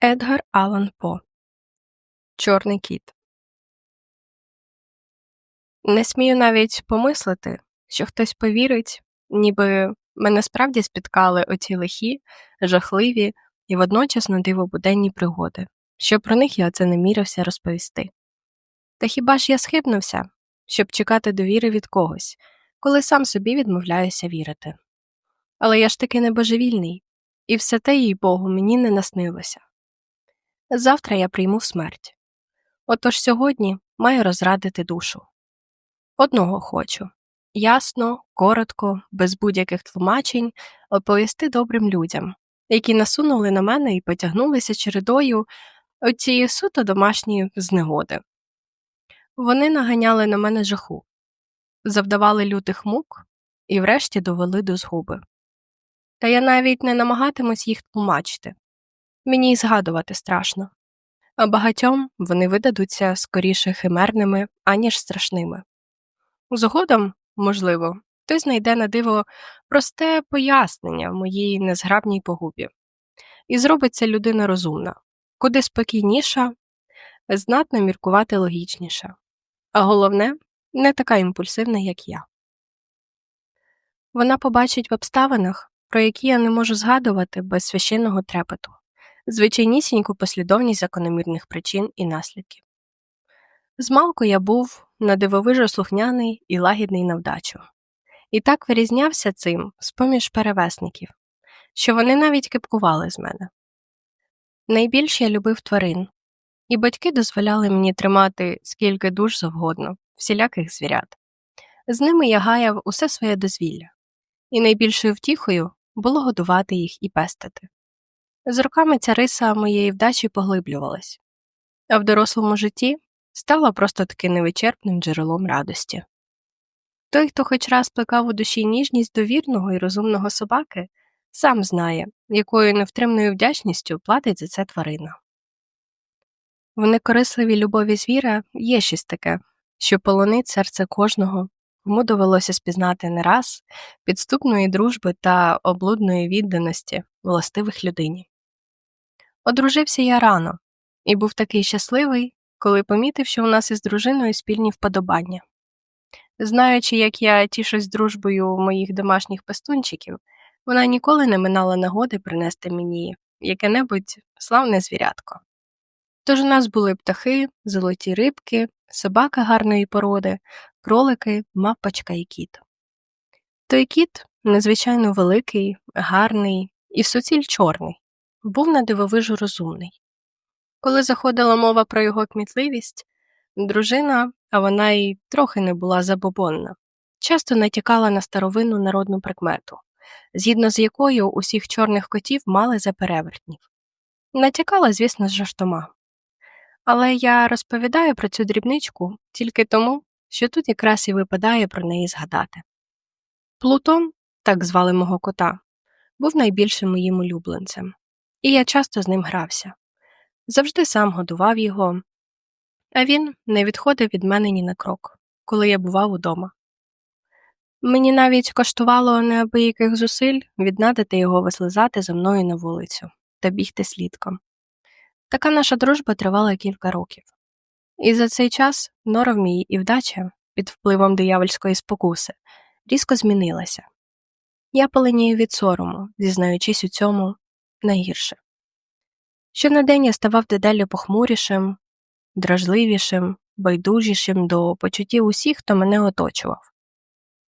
Едгар Аллан По Чорний кіт Не смію навіть помислити, що хтось повірить, ніби мене справді спіткали оці лихі, жахливі і водночас на диво буденні пригоди, що про них я це не мірився розповісти. Та хіба ж я схибнувся, щоб чекати довіри від когось, коли сам собі відмовляюся вірити? Але я ж таки не божевільний, і все те, їй Богу, мені не наснилося. Завтра я прийму смерть. Отож сьогодні маю розрадити душу. Одного хочу ясно, коротко, без будь-яких тлумачень оповісти добрим людям, які насунули на мене і потягнулися чередою оцієї суто домашньої знегоди. Вони наганяли на мене жаху, завдавали лютих мук і врешті довели до згуби. Та я навіть не намагатимусь їх тлумачити мені й згадувати страшно, а багатьом вони видадуться скоріше химерними, аніж страшними. Згодом, можливо, хтось знайде на диво просте пояснення в моїй незграбній погубі, і зробиться людина розумна, куди спокійніша, знатно міркувати логічніше, а головне, не така імпульсивна, як я. Вона побачить в обставинах, про які я не можу згадувати без священного трепету звичайнісіньку послідовність закономірних причин і наслідків. Змалку я був надивовижу слухняний і лагідний на вдачу, і так вирізнявся цим з поміж перевесників, що вони навіть кипкували з мене. Найбільш я любив тварин, і батьки дозволяли мені тримати скільки душ завгодно, всіляких звірят. З ними я гаяв усе своє дозвілля, і найбільшою втіхою було годувати їх і пестити. З роками ця риса моєї вдачі поглиблювалась, а в дорослому житті стала просто таки невичерпним джерелом радості. Той, хто хоч раз плекав у душі ніжність довірного і розумного собаки, сам знає, якою невтримною вдячністю платить за це тварина. В некорисливій любові звіра є щось таке, що полонить серце кожного, кому довелося спізнати не раз підступної дружби та облудної відданості властивих людині. Одружився я рано і був такий щасливий, коли помітив, що у нас із дружиною спільні вподобання. Знаючи, як я тішусь дружбою моїх домашніх пестунчиків, вона ніколи не минала нагоди принести мені яке небудь славне звірятко. Тож у нас були птахи, золоті рибки, собака гарної породи, кролики, мавпочка і кіт. Той кіт незвичайно великий, гарний і суціль чорний, був на дивовижу розумний. Коли заходила мова про його кмітливість, дружина, а вона й трохи не була забобонна, часто натякала на старовинну народну прикмету, згідно з якою усіх чорних котів мали за перевертнів. Натякала, звісно, з жартома. Але я розповідаю про цю дрібничку тільки тому, що тут якраз і випадає про неї згадати. Плутон, так звали мого кота, був найбільшим моїм улюбленцем і я часто з ним грався. Завжди сам годував його, а він не відходив від мене ні на крок, коли я бував удома. Мені навіть коштувало неабияких зусиль віднадити його вислизати за мною на вулицю та бігти слідком. Така наша дружба тривала кілька років, і за цей час норов мій і вдача під впливом диявольської спокуси різко змінилася. Я поленію від сорому, зізнаючись у цьому найгірше. Щонадень я ставав дедалі похмурішим, дражливішим, байдужішим до почуттів усіх, хто мене оточував.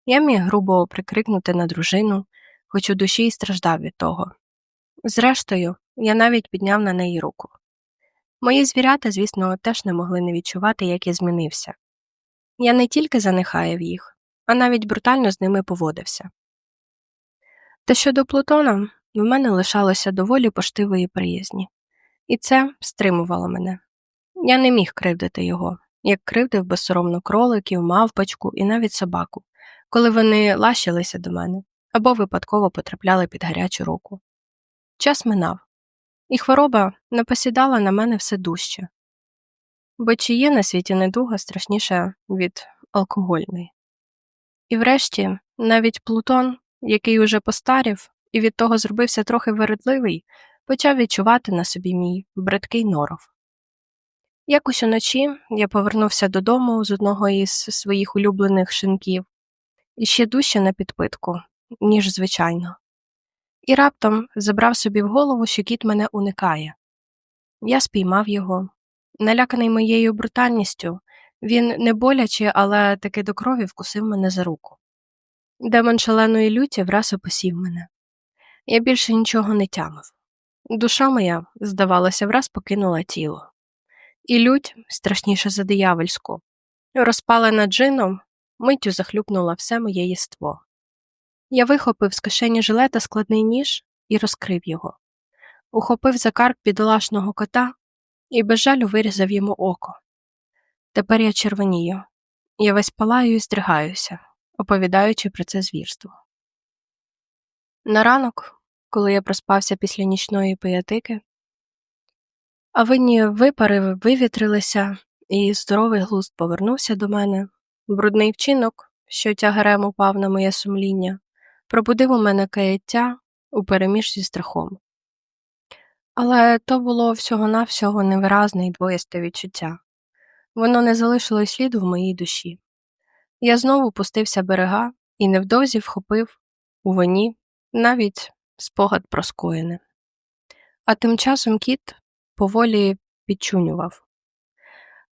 Я міг грубо прикрикнути на дружину, хоч у душі й страждав від того. Зрештою, я навіть підняв на неї руку. Мої звірята, звісно, теж не могли не відчувати, як я змінився. Я не тільки занехаяв їх, а навіть брутально з ними поводився. Та щодо Плутона, в мене лишалося доволі поштивої приязні, і це стримувало мене. Я не міг кривдити його, як кривдив безсоромно кроликів, мавпочку і навіть собаку, коли вони лащилися до мене або випадково потрапляли під гарячу руку. Час минав, і хвороба не посідала на мене все дужче. Бо чи є на світі недуга страшніша від алкогольної. І врешті навіть Плутон, який уже постарів, і від того зробився трохи вередливий, почав відчувати на собі мій бридкий норов. Якось уночі я повернувся додому з одного із своїх улюблених шинків і ще дужче на підпитку, ніж звичайно. І раптом забрав собі в голову, що кіт мене уникає. Я спіймав його. Наляканий моєю брутальністю, він не боляче, але таки до крові вкусив мене за руку. Демон шаленої люті враз опосів мене. Я більше нічого не тямив. Душа моя, здавалося, враз покинула тіло. І лють, страшніше за диявольську, розпалена джином, миттю захлюпнула все моє єство. Я вихопив з кишені жилета складний ніж і розкрив його, ухопив за карк бідолашного кота і без жалю вирізав йому око. Тепер я червонію, я весь палаю і здригаюся, оповідаючи про це звірство. На ранок, коли я проспався після нічної пиятики, а винні випари вивітрилися, і здоровий глузд повернувся до мене. Брудний вчинок, що тягарем упав на моє сумління, пробудив у мене каяття у переміж зі страхом. Але то було всього-навсього невиразне і двоїсте відчуття. Воно не залишило сліду в моїй душі. Я знову пустився берега і невдовзі вхопив у воні навіть спогад про скоєне. А тим часом кіт поволі підчунював.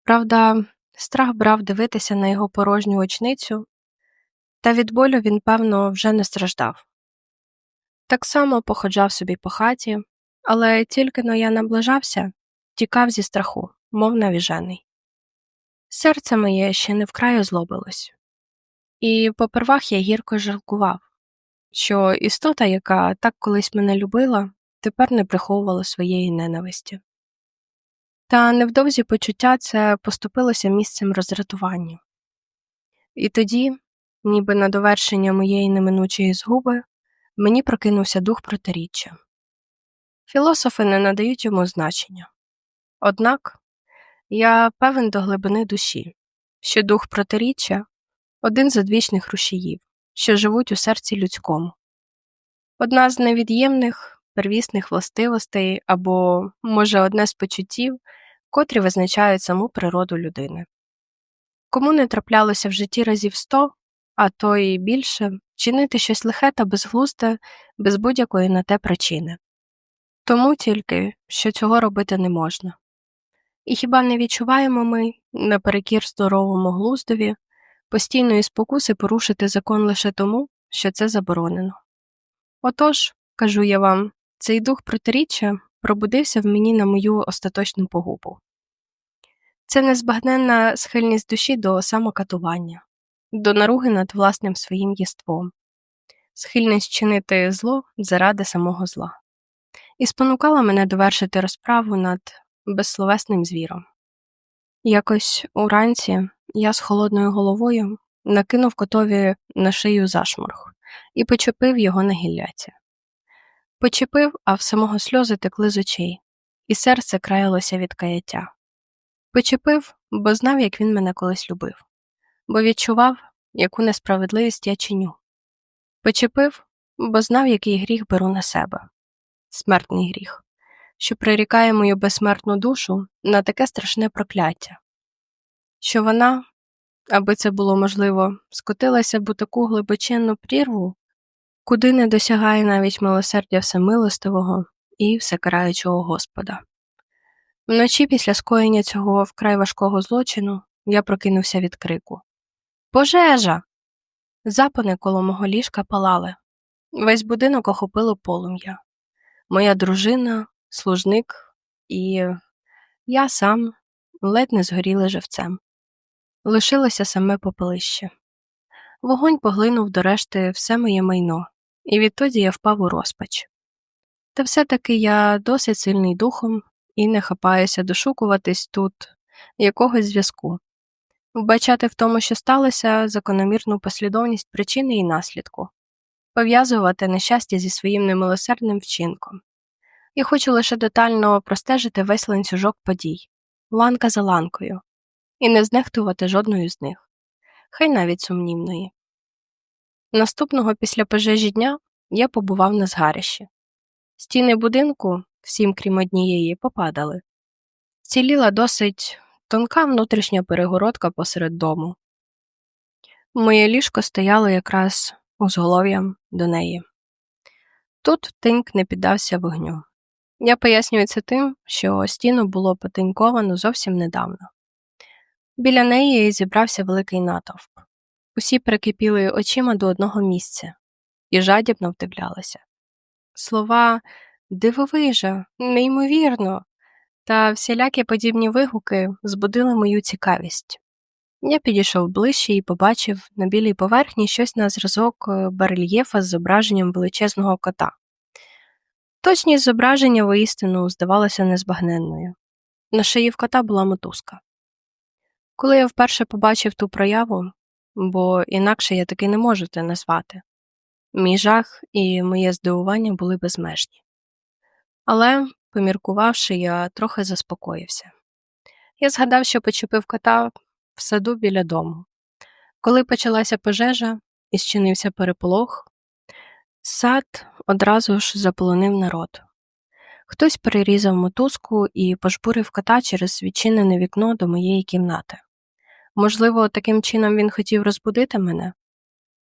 Правда, страх брав дивитися на його порожню очницю, та від болю він, певно, вже не страждав. Так само походжав собі по хаті, але тільки но я наближався, тікав зі страху, мов навіжений. Серце моє ще не вкрай озлобилось, і попервах я гірко жалкував, що істота, яка так колись мене любила, тепер не приховувала своєї ненависті. Та невдовзі почуття це поступилося місцем роздратування. І тоді, ніби на довершення моєї неминучої згуби, мені прокинувся дух протиріччя. Філософи не надають йому значення. Однак я певен до глибини душі, що дух протиріччя один з одвічних рушіїв, що живуть у серці людському, одна з невід'ємних первісних властивостей або, може, одне з почуттів, котрі визначають саму природу людини. Кому не траплялося в житті разів сто, а то і більше, чинити щось лихе та безглузде без будь-якої на те причини. Тому тільки, що цього робити не можна. І хіба не відчуваємо ми, наперекір здоровому глуздові, постійної спокуси порушити закон лише тому, що це заборонено? Отож, кажу я вам, цей дух протиріччя пробудився в мені на мою остаточну погубу. Це незбагненна схильність душі до самокатування, до наруги над власним своїм єством, схильність чинити зло заради самого зла, і спонукала мене довершити розправу над безсловесним звіром. Якось уранці я з холодною головою накинув котові на шию зашморг і почепив його на гілляці. Почепив, а в самого сльози текли з очей, і серце краялося від каяття. Почепив, бо знав, як він мене колись любив, бо відчував, яку несправедливість я чиню. Почепив, бо знав, який гріх беру на себе смертний гріх, що прирікає мою безсмертну душу на таке страшне прокляття, що вона, аби це було можливо, скотилася б у таку глибочинну прірву, куди не досягає навіть милосердя всемилостивого і всекараючого Господа. Вночі після скоєння цього вкрай важкого злочину я прокинувся від крику Пожежа! Запани коло мого ліжка палали. Весь будинок охопило полум'я. Моя дружина, служник і я сам ледь не згоріли живцем. Лишилося саме попелище. Вогонь поглинув до решти все моє майно, і відтоді я впав у розпач. Та все таки я досить сильний духом і не хапаюся дошукуватись тут якогось зв'язку, вбачати в тому, що сталося, закономірну послідовність причини і наслідку, пов'язувати нещастя зі своїм немилосердним вчинком. Я хочу лише детально простежити весь ланцюжок подій, ланка за ланкою, і не знехтувати жодною з них, хай навіть сумнівної. Наступного після пожежі дня я побував на згарищі. Стіни будинку, всім крім однієї, попадали. Ціліла досить тонка внутрішня перегородка посеред дому. Моє ліжко стояло якраз узголов'ям до неї. Тут тиньк не піддався вогню. Я пояснюю це тим, що стіну було потиньковано зовсім недавно. Біля неї зібрався великий натовп. Усі прикипіли очима до одного місця і жадібно вдивлялися. Слова дивовижа, неймовірно та всілякі подібні вигуки збудили мою цікавість. Я підійшов ближче і побачив на білій поверхні щось на зразок е, барельєфа з зображенням величезного кота. Точність зображення воістину здавалося незбагненною. На шиї в кота була мотузка. Коли я вперше побачив ту прояву, бо інакше я таки не можу те назвати, мій жах і моє здивування були безмежні. Але, поміркувавши, я трохи заспокоївся. Я згадав, що почепив кота в саду біля дому. Коли почалася пожежа і зчинився переполох, сад одразу ж заполонив народ. Хтось перерізав мотузку і пожбурив кота через відчинене вікно до моєї кімнати. Можливо, таким чином він хотів розбудити мене?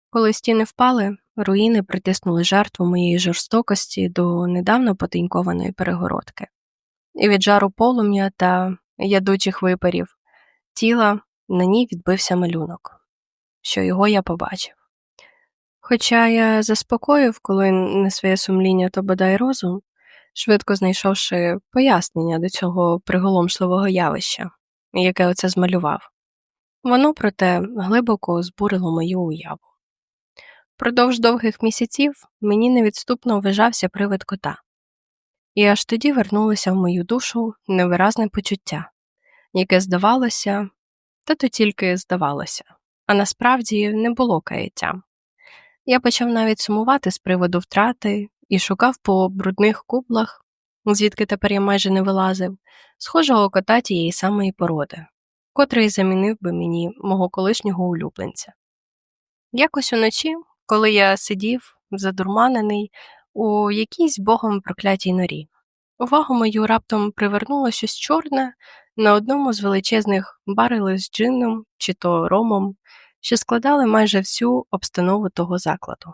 Коли стіни впали, руїни притиснули жертву моєї жорстокості до недавно потенькованої перегородки, і від жару полум'я та ядучих випарів тіла на ній відбився малюнок, що його я побачив. Хоча я заспокоїв, коли не своє сумління, то бодай розум, швидко знайшовши пояснення до цього приголомшливого явища, яке оце змалював. Воно, проте, глибоко збурило мою уяву. Продовж довгих місяців мені невідступно ввижався привид кота, і аж тоді вернулося в мою душу невиразне почуття, яке здавалося, та то тільки здавалося, а насправді не було каяття. Я почав навіть сумувати з приводу втрати і шукав по брудних кублах, звідки тепер я майже не вилазив, схожого кота тієї самої породи, котрий замінив би мені мого колишнього улюбленця. Якось уночі, коли я сидів, задурманений, у якійсь богом проклятій норі, увагу мою раптом привернуло щось чорне на одному з величезних барелів з джином чи то ромом, що складали майже всю обстанову того закладу.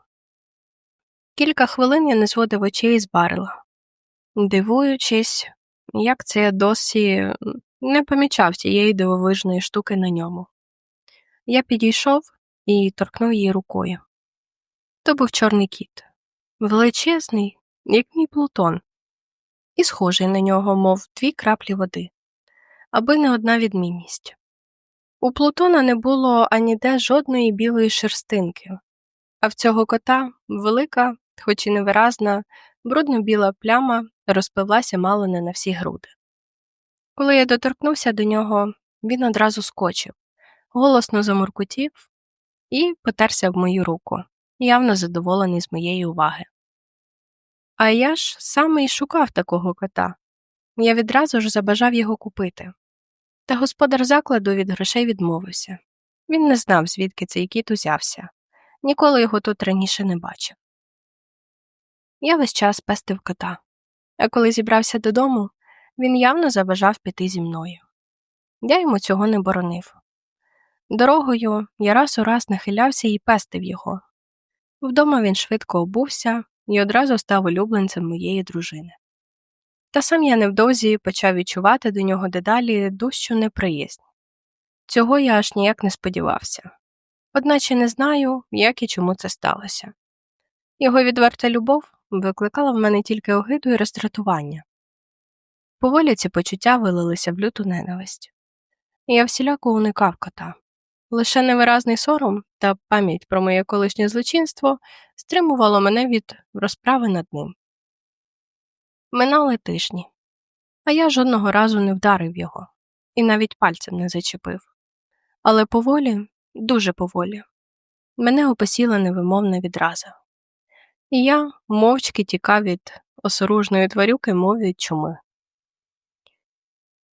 Кілька хвилин я не зводив очей з барела, дивуючись, як це досі не помічав тієї дивовижної штуки на ньому. Я підійшов і торкнув її рукою. То був чорний кіт, величезний, як мій плутон, і схожий на нього, мов дві краплі води, аби не одна відмінність. У Плутона не було аніде жодної білої шерстинки, а в цього кота велика, хоч і невиразна, брудно-біла пляма розпливлася мало не на всі груди. Коли я доторкнувся до нього, він одразу скочив, голосно замуркутів і потерся в мою руку, явно задоволений з моєї уваги. А я ж саме й шукав такого кота. Я відразу ж забажав його купити. Та господар закладу від грошей відмовився. Він не знав, звідки цей кіт узявся, ніколи його тут раніше не бачив. Я весь час пестив кота, а коли зібрався додому, він явно забажав піти зі мною. Я йому цього не боронив. Дорогою я раз у раз нахилявся і пестив його. Вдома він швидко обувся і одразу став улюбленцем моєї дружини. Та сам я невдовзі почав відчувати до нього дедалі дужчу неприязнь. Цього я аж ніяк не сподівався, одначе не знаю, як і чому це сталося. Його відверта любов викликала в мене тільки огиду і роздратування. Поволі ці почуття вилилися в люту ненависть, я всіляко уникав кота. Лише невиразний сором та пам'ять про моє колишнє злочинство стримувало мене від розправи над ним. Минали тижні, а я жодного разу не вдарив його і навіть пальцем не зачепив. Але поволі, дуже поволі, мене опосіла невимовна відраза, і я мовчки тікав від осоружної тварюки, мов від чуми.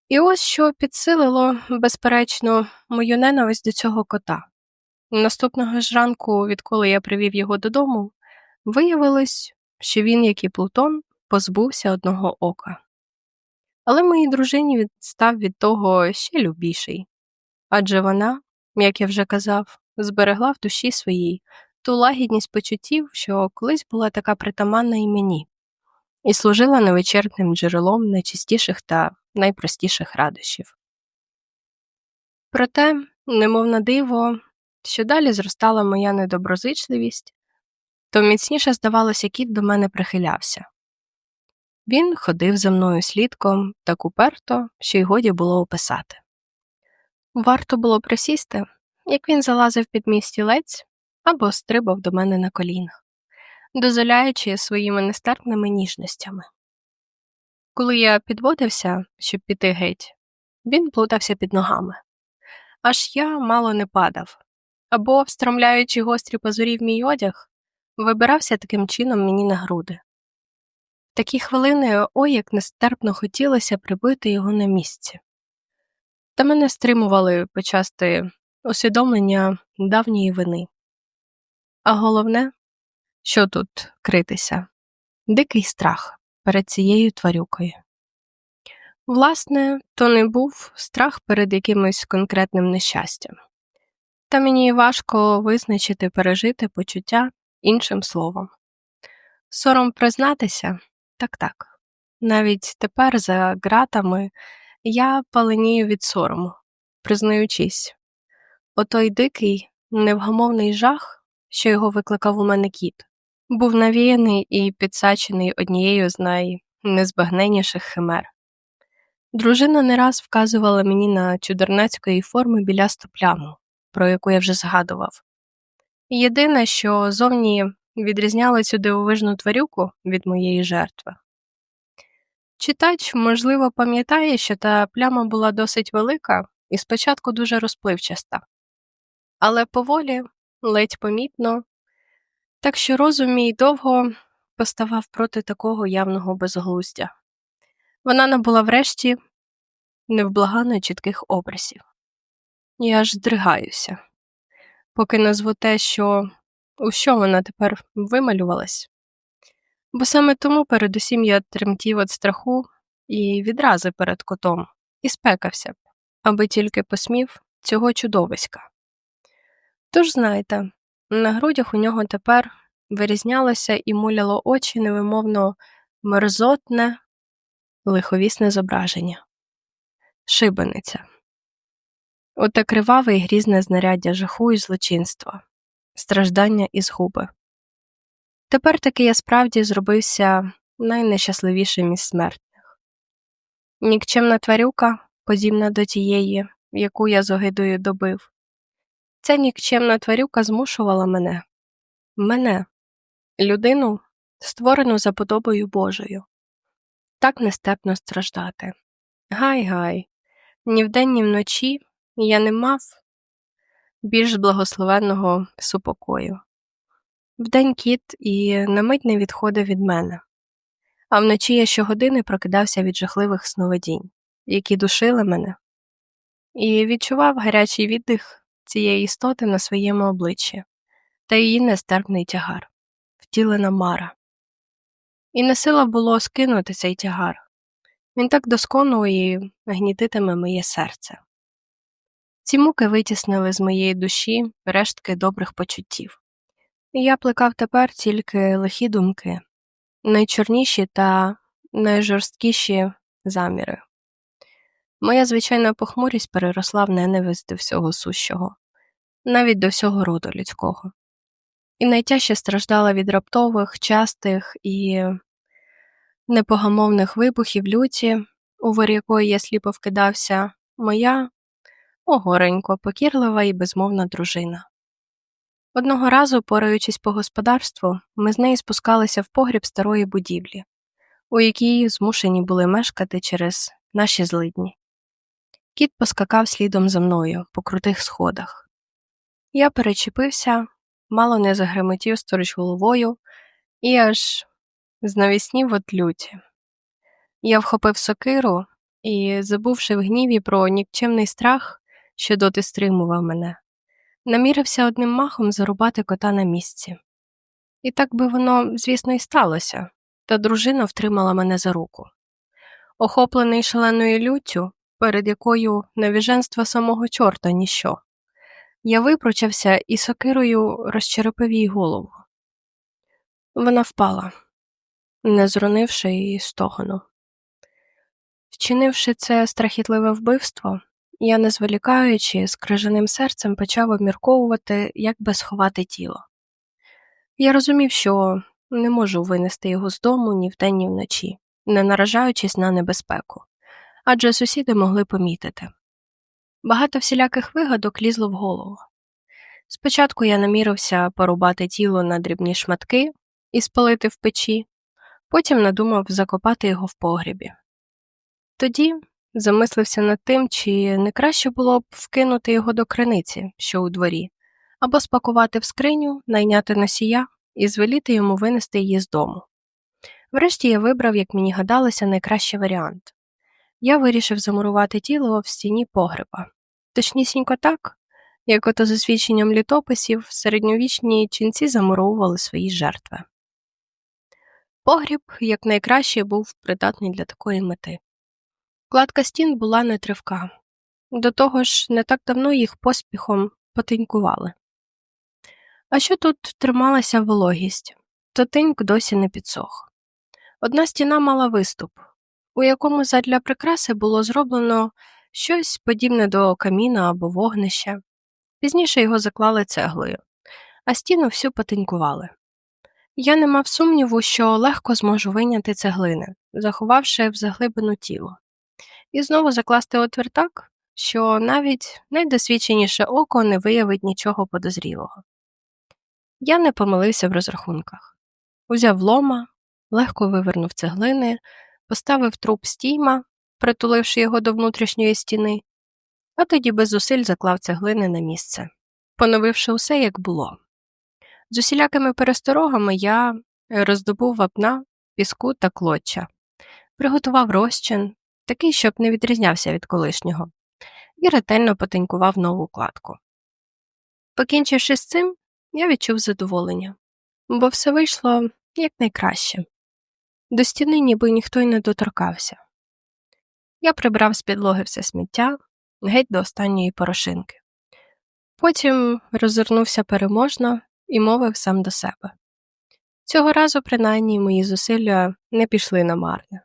І ось що підсилило, безперечно, мою ненависть до цього кота. Наступного ж ранку, відколи я привів його додому, виявилось, що він, як і Плутон, позбувся одного ока. Але моїй дружині став від того ще любіший адже вона, як я вже казав, зберегла в душі своїй ту лагідність почуттів, що колись була така притаманна і мені, і служила невичерпним джерелом найчистіших та найпростіших радощів. Проте, немов на диво, що далі зростала моя недоброзичливість, то міцніше, здавалося, кіт до мене прихилявся. Він ходив за мною слідком так уперто, що й годі було описати. Варто було присісти, як він залазив під мій стілець або стрибав до мене на колінах, дозволяючи своїми нестерпними ніжностями. Коли я підводився, щоб піти геть, він плутався під ногами. Аж я мало не падав, або, встромляючи гострі позорі в мій одяг, вибирався таким чином мені на груди. Такі хвилини ой як нестерпно хотілося прибити його на місці. Та мене стримували почасти усвідомлення давньої вини. А головне, що тут критися дикий страх перед цією тварюкою. Власне, то не був страх перед якимось конкретним нещастям, та мені важко визначити пережити почуття іншим словом. Сором признатися так так. Навіть тепер за ґратами я паленію від сорому, признаючись, отой дикий, невгамовний жах, що його викликав у мене кіт, був навіяний і підсачений однією з найнезбагненніших химер. Дружина не раз вказувала мені на чудернацької форми білясту пляму, про яку я вже згадував. Єдине, що зовні відрізняло цю дивовижну тварюку від моєї жертви. Читач, можливо, пам'ятає, що та пляма була досить велика і спочатку дуже розпливчаста, але поволі, ледь помітно, так що розум мій довго поставав проти такого явного безглуздя. Вона набула врешті невблагано чітких образів. Я аж здригаюся, поки назву те, що у що вона тепер вималювалась. Бо саме тому передусім я тремтів від страху і відрази перед котом, і спекався б, аби тільки посмів цього чудовиська. Тож знайте, на грудях у нього тепер вирізнялося і муляло очі невимовно мерзотне, лиховісне зображення шибениця. Оте криваве і грізне знаряддя жаху і злочинства, страждання і згуби. Тепер таки я справді зробився найнещасливішим із смертних. Нікчемна тварюка, подібна до тієї, яку я з огидою добив. Ця нікчемна тварюка змушувала мене, мене, людину, створену за подобою Божою, так нестепно страждати. Гай гай, ні вдень, ні вночі я не мав більш благословенного супокою. Вдень кіт і на мить не відходив від мене, а вночі я щогодини прокидався від жахливих сновидінь, які душили мене, і відчував гарячий віддих цієї істоти на своєму обличчі та її нестерпний тягар, втілена мара. І не сила було скинути цей тягар. Він так досконало і гнітитиме моє серце. Ці муки витіснили з моєї душі рештки добрих почуттів. І я плекав тепер тільки лихі думки, найчорніші та найжорсткіші заміри. Моя звичайна похмурість переросла в ненависть до всього сущого, навіть до всього роду людського, і найтяжче страждала від раптових, частих і непогамовних вибухів люті, у вир якої я сліпо вкидався, моя огоренько, покірлива і безмовна дружина. Одного разу, пораючись по господарству, ми з нею спускалися в погріб старої будівлі, у якій змушені були мешкати через наші злидні. Кіт поскакав слідом за мною по крутих сходах. Я перечепився, мало не загремотів сторіч головою і аж знавіснів от люті. Я вхопив сокиру і, забувши в гніві про нікчемний страх, що доти стримував мене, намірився одним махом зарубати кота на місці. І так би воно, звісно, і сталося, та дружина втримала мене за руку. Охоплений шаленою люттю, перед якою навіженство самого чорта ніщо, я випручався і сокирою розчерепив їй голову. Вона впала, не зронивши її стогону. Вчинивши це страхітливе вбивство, я, не зволікаючи, з крижаним серцем почав обмірковувати, як би сховати тіло. Я розумів, що не можу винести його з дому ні вдень, ні вночі, не наражаючись на небезпеку, адже сусіди могли помітити. Багато всіляких вигадок лізло в голову. Спочатку я намірився порубати тіло на дрібні шматки і спалити в печі, потім надумав закопати його в погрібі. Тоді замислився над тим, чи не краще було б вкинути його до криниці, що у дворі, або спакувати в скриню, найняти носія і звеліти йому винести її з дому. Врешті я вибрав, як мені гадалося, найкращий варіант я вирішив замурувати тіло в стіні погреба, точнісінько так, як ото за свідченням літописів середньовічні ченці замуровували свої жертви. Погріб якнайкраще був придатний для такої мети. Кладка стін була нетривка, до того ж, не так давно їх поспіхом потинькували. А що тут трималася вологість, то тиньк досі не підсох. Одна стіна мала виступ, у якому задля прикраси було зроблено щось подібне до каміна або вогнища. Пізніше його заклали цеглою, а стіну всю потинькували. Я не мав сумніву, що легко зможу вийняти цеглини, заховавши в заглибину тіло, і знову закласти отвір так, що навіть найдосвідченіше око не виявить нічого подозрілого. Я не помилився в розрахунках. Узяв лома, легко вивернув цеглини, поставив труп стійма, притуливши його до внутрішньої стіни, а тоді без зусиль заклав цеглини на місце, поновивши усе, як було. З усілякими пересторогами я роздобув вапна, піску та клоча, приготував розчин, такий, щоб не відрізнявся від колишнього, і ретельно потенькував нову кладку. Покінчивши з цим, я відчув задоволення, бо все вийшло якнайкраще. До стіни ніби ніхто й не доторкався. Я прибрав з підлоги все сміття геть до останньої порошинки. Потім розвернувся переможно і мовив сам до себе. Цього разу, принаймні, мої зусилля не пішли на марне.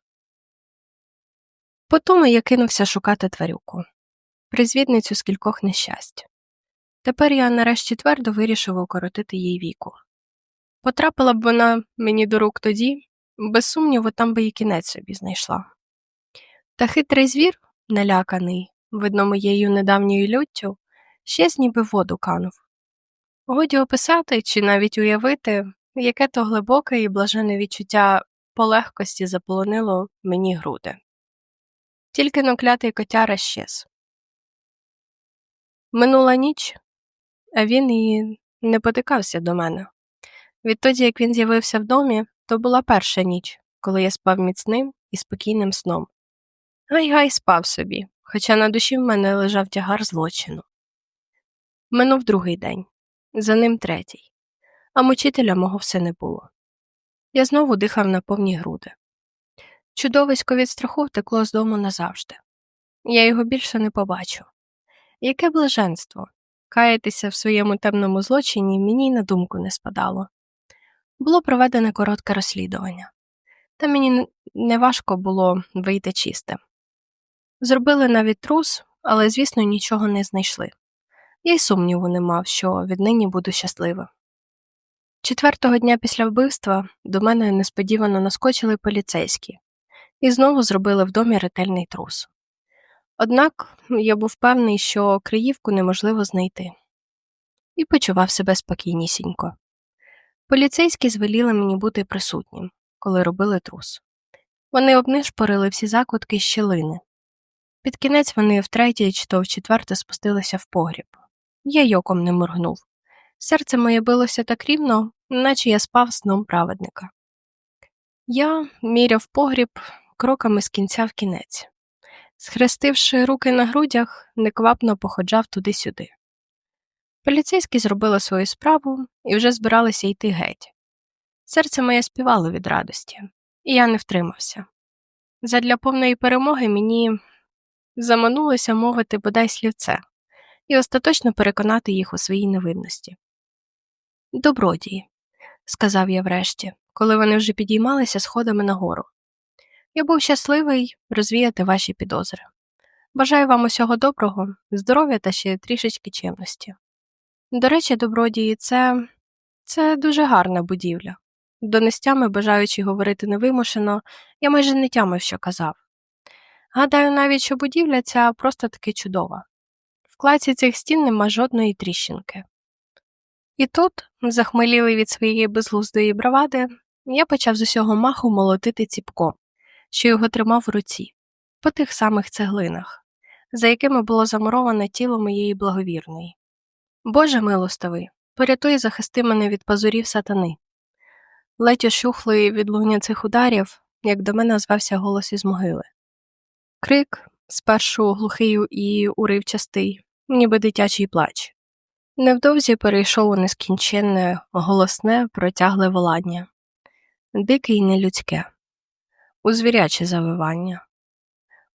Потому я кинувся шукати тварюку, призвідницю з кількох нещасть. Тепер я нарешті твердо вирішив укоротити їй віку. Потрапила б вона мені до рук тоді, без сумніву, там би і кінець собі знайшла. Та хитрий звір, наляканий, видно, моєю недавньою люттю, ще з ніби воду канув. Годі описати чи навіть уявити, яке то глибоке і блажене відчуття полегкості заполонило мені груди. Тільки наклятий котяра щез. Минула ніч, а він і не потикався до мене. Відтоді, як він з'явився в домі, то була перша ніч, коли я спав міцним і спокійним сном. Гай гай спав собі, хоча на душі в мене лежав тягар злочину. Минув другий день, за ним третій, а мучителя мого все не було. Я знову дихав на повні груди. Чудовисько від страху втекло з дому назавжди. Я його більше не побачу. Яке блаженство каятися в своєму темному злочині мені й на думку не спадало. Було проведене коротке розслідування, та мені неважко було вийти чистим. Зробили навіть трус, але, звісно, нічого не знайшли. Я й сумніву не мав, що віднині буду щасливим. Четвертого дня після вбивства до мене несподівано наскочили поліцейські і знову зробили в домі ретельний трус. Однак я був певний, що Криївку неможливо знайти, і почував себе спокійнісінько. Поліцейські звеліли мені бути присутнім, коли робили трус. Вони обнишпорили всі закутки щілини. Під кінець вони втретє чи то вчетверте спустилися в погріб. Я й оком не моргнув. Серце моє билося так рівно, наче я спав сном праведника. Я міряв погріб кроками з кінця в кінець. Схрестивши руки на грудях, неквапно походжав туди-сюди. Поліцейські зробили свою справу і вже збиралися йти геть. Серце моє співало від радості. і я не втримався. Задля повної перемоги мені заманулося мовити бодай слівце і остаточно переконати їх у своїй невинності. Добродії, сказав я врешті, коли вони вже підіймалися сходами нагору. Я був щасливий розвіяти ваші підозри. Бажаю вам усього доброго, здоров'я та ще трішечки чемності. До речі, добродії, це це дуже гарна будівля. Донестями, бажаючи говорити невимушено, я майже не тямив, що казав. Гадаю навіть, що будівля ця просто таки чудова. В клаці цих стін нема жодної тріщинки. І тут, захмелілий від своєї безглуздої бравади, я почав з усього маху молотити ціпком, що його тримав в руці, по тих самих цеглинах, за якими було замуроване тіло моєї благовірної. Боже милостивий, порятуй і захисти мене від пазурів сатани. Ледь ощухлий від луня цих ударів, як до мене звався голос із могили. Крик, спершу глухий і уривчастий, ніби дитячий плач. Невдовзі перейшов у нескінченне, голосне, протягле волання, дике й нелюдське, у звіряче завивання,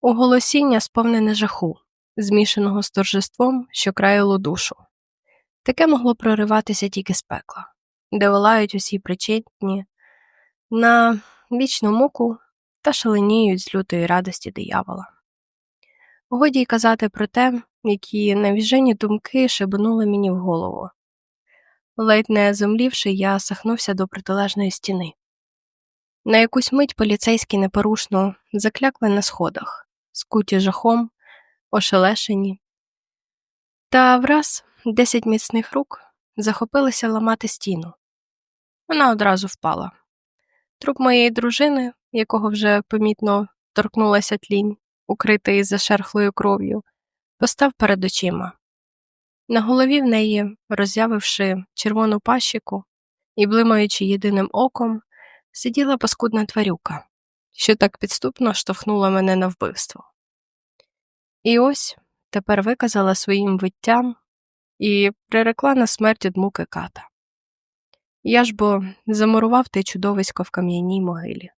у голосіння сповнене жаху, змішаного з торжеством, що країло душу. Таке могло прориватися тільки з пекла, де волають усі причетні на вічну муку та шаленіють з лютої радості диявола. Годі й казати про те, які навіжені думки шибнули мені в голову. Ледь не зомлівши, я сахнувся до протилежної стіни. На якусь мить поліцейські непорушно заклякли на сходах, скуті жахом, ошелешені. Та враз десять міцних рук захопилися ламати стіну. Вона одразу впала. Труп моєї дружини, якого вже помітно торкнулася тлінь, укритий зашерхлою кров'ю, постав перед очима. На голові в неї, роззявивши червону пащику і блимаючи єдиним оком, сиділа паскудна тварюка, що так підступно штовхнула мене на вбивство. І ось тепер виказала своїм виттям і прирекла на смерть від муки ката. Я ж бо замурував те чудовисько в кам'яній могилі.